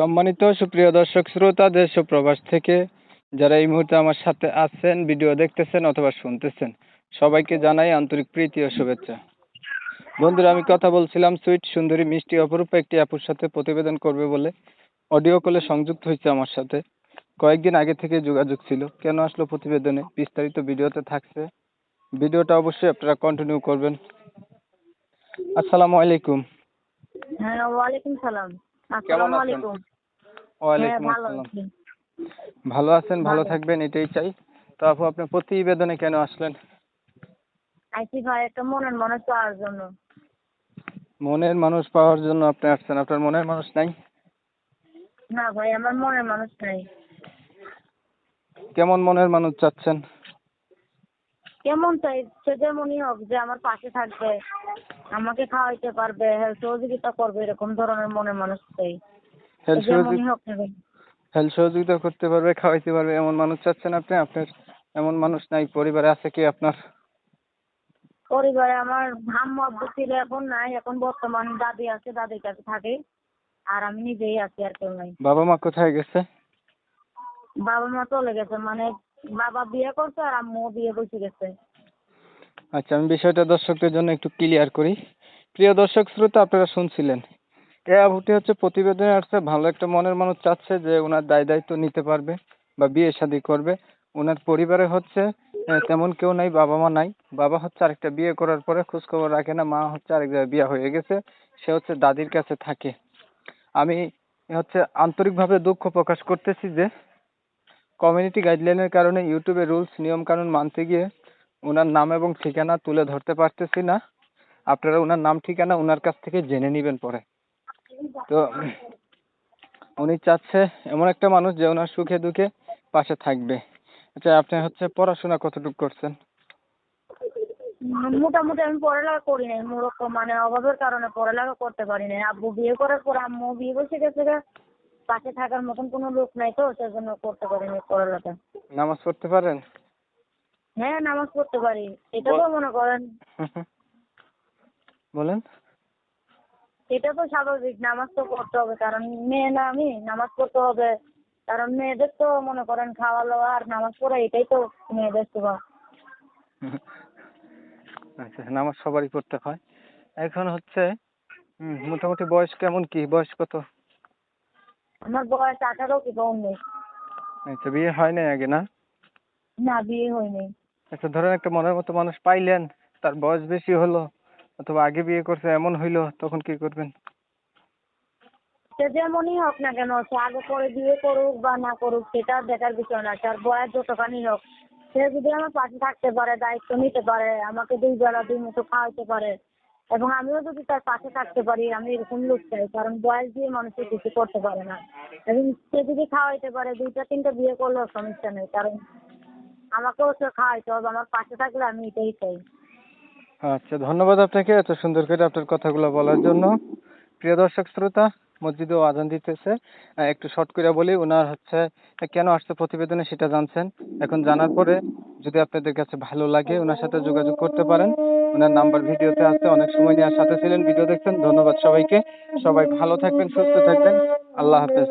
সম্মানিত সুপ্রিয় দর্শক শ্রোতা দেশ ও প্রবাস থেকে যারা এই মুহূর্তে আমার সাথে আছেন ভিডিও দেখতেছেন অথবা শুনতেছেন সবাইকে জানাই আন্তরিক প্রীতি ও শুভেচ্ছা। বন্ধুরা আমি কথা বলছিলাম সুইট সুন্দরী মিষ্টি অপরূপ একটি আপুর সাথে প্রতিবেদন করবে বলে। অডিও কলে সংযুক্ত হয়েছে আমার সাথে। কয়েকদিন আগে থেকে যোগাযোগ ছিল। কেন আসলো প্রতিবেদনে? বিস্তারিত ভিডিওতে থাকছে। ভিডিওটা অবশ্যই আপনারা কন্টিনিউ করবেন। আসসালামু আলাইকুম। হ্যাঁ ওয়ালাইকুম সালাম। আসসালামু আলাইকুম। ওয়ালাইকুম ভালো আসসালাম। ভালো আছেন ভালো। থাকবেন এটাই চাই। তো আপু আপনি প্রতিবেদনে কেন আসলেন? আইসি ভাই একটা মনের মানুষ পাওয়ার জন্য। মনের মানুষ পাওয়ার জন্য আপনি আসছেন। আপনার মনের মানুষ নাই? না ভাই আমার মনের মানুষ নাই। কেমন মনের মানুষ চাচ্ছেন? কেমন চাই সে যেমনই হোক যে আমার পাশে থাকবে আমাকে খাওয়াইতে পারবে সহযোগিতা করবে এরকম ধরনের মনের মানুষ চাই। হেল্প সহযোগিতা করতে পারবে খাওয়াইতে পারবে এমন মানুষ চাচ্ছেন আপনি আপনার এমন মানুষ নাই পরিবারে আছে কি আপনার? পরিবারে আমার আম্মু আব্বু ছিল এখন নাই এখন বর্তমান দাদি আছে দাদির কাছে থাকে আর আমি নিজেই আছি আর কেউ নাই। বাবা মা কোথায় গেছে? বাবা মা চলে গেছে মানে বাবা বিয়ে করছে আর আম্মু বিয়ে বসে গেছে। আচ্ছা আমি বিষয়টা দর্শকদের জন্য একটু ক্লিয়ার করি। প্রিয় দর্শক শ্রোতা আপনারা শুনছিলেন এ আবুটি হচ্ছে প্রতিবেদনে আসছে, ভালো একটা মনের মানুষ চাচ্ছে যে ওনার দায় দায়িত্ব নিতে পারবে বা বিয়ে শাদী করবে। ওনার পরিবারে হচ্ছে তেমন কেউ নাই, বাবা মা নাই। বাবা হচ্ছে আরেকটা বিয়ে করার পরে খোঁজ খবর রাখে না, মা হচ্ছে আরেক জায়গায় বিয়ে হয়ে গেছে, সে হচ্ছে দাদির কাছে থাকে। আমি হচ্ছে আন্তরিকভাবে দুঃখ প্রকাশ করতেছি যে কমিউনিটি গাইডলাইনের কারণে ইউটিউবে রুলস নিয়ম কানুন মানতে গিয়ে ওনার নাম এবং ঠিকানা তুলে ধরতে পারতেছি না। আপনারা ওনার নাম ঠিকানা ওনার কাছ থেকে জেনে নেবেন পরে। তো উনি চাচ্ছে এমন একটা মানুষ যে ওনার সুখে দুঃখে পাশে থাকবে। আচ্ছা আপনি হচ্ছে পড়াশোনা কতটুকু করছেন? মোটামুটি আমি পড়ালেখা করি নাই মূলত মানে অভাবের কারণে পড়ালেখা করতে পারি নাই। আব্বু বিয়ে করার পর আম্মু বিয়ে বসে গেছে। পাশে থাকার মতন কোনো লোক নাই তো সেই জন্য করতে পারি নাই পড়ালেখা। নামাজ পড়তে পারেন? হ্যাঁ নামাজ পড়তে পারি। এটা তো মনে করেন। বলেন। এটা তো স্বাভাবিক নামাজ তো পড়তে হবে কারণ মেয়ে না আমি নামাজ পড়তে হবে। কারণ মেয়েদের তো মনে করেন খাওয়া দাওয়া আর নামাজ পড়া এটাই তো মেয়েদের স্বভাব। আচ্ছা নামাজ সবারই পড়তে হয়। এখন হচ্ছে মোটামুটি বয়স কেমন কি? বয়স কত? আমার বয়স আঠারো কিংবা উনিশ আচ্ছা বিয়ে হয় নাই আগে না? না বিয়ে হয়নি। আচ্ছা ধরেন একটা মনের মতো মানুষ পাইলেন তার বয়স বেশি হলো অথবা আগে বিয়ে করছে, এমন হইল, তখন কি করবেন? সে যেমনই হোক না কেন, সে আগে পরে বিয়ে করুক বা না করুক, সেটা দেখার বিষয় না, তার বয়স যতখানি হোক। সে যদি আমার পাশে থাকতে পারে, দায়িত্ব নিতে পারে, আমাকে দুই বেলা দুই মতো খাওয়াইতে পারে, এবং আমিও যদি তার পাশে থাকতে পারি, আমি এরকম লোক চাই, কারণ বয়স দিয়ে মানুষের কিছু করতে পারে না। এবং সে যদি খাওয়াইতে পারে, দুইটা তিনটা বিয়ে করলেও সমস্যা নেই, কারণ আমাকেও সে খাওয়াইতে হবে, আমার পাশে থাকলে আমি এটাই চাই। আচ্ছা ধন্যবাদ আপনাকে এত সুন্দর করে আপনার কথাগুলো বলার জন্য। প্রিয় দর্শক, শ্রোতা মসজিদেও আজান দিতেছে। একটু শর্ট করে বলি ওনার হচ্ছে, কেন আসছে প্রতিবেদনে সেটা জানছেন। এখন জানার পরে যদি আপনাদের কাছে ভালো লাগে ওনার সাথে যোগাযোগ করতে পারেন। ওনার নাম্বার ভিডিওতে আছে, অনেক সময় নিয়ে সাথে ছিলেন, ভিডিও দেখছেন। ধন্যবাদ সবাইকে। সবাই ভালো থাকবেন, সুস্থ থাকবেন। আল্লাহ হাফেজ।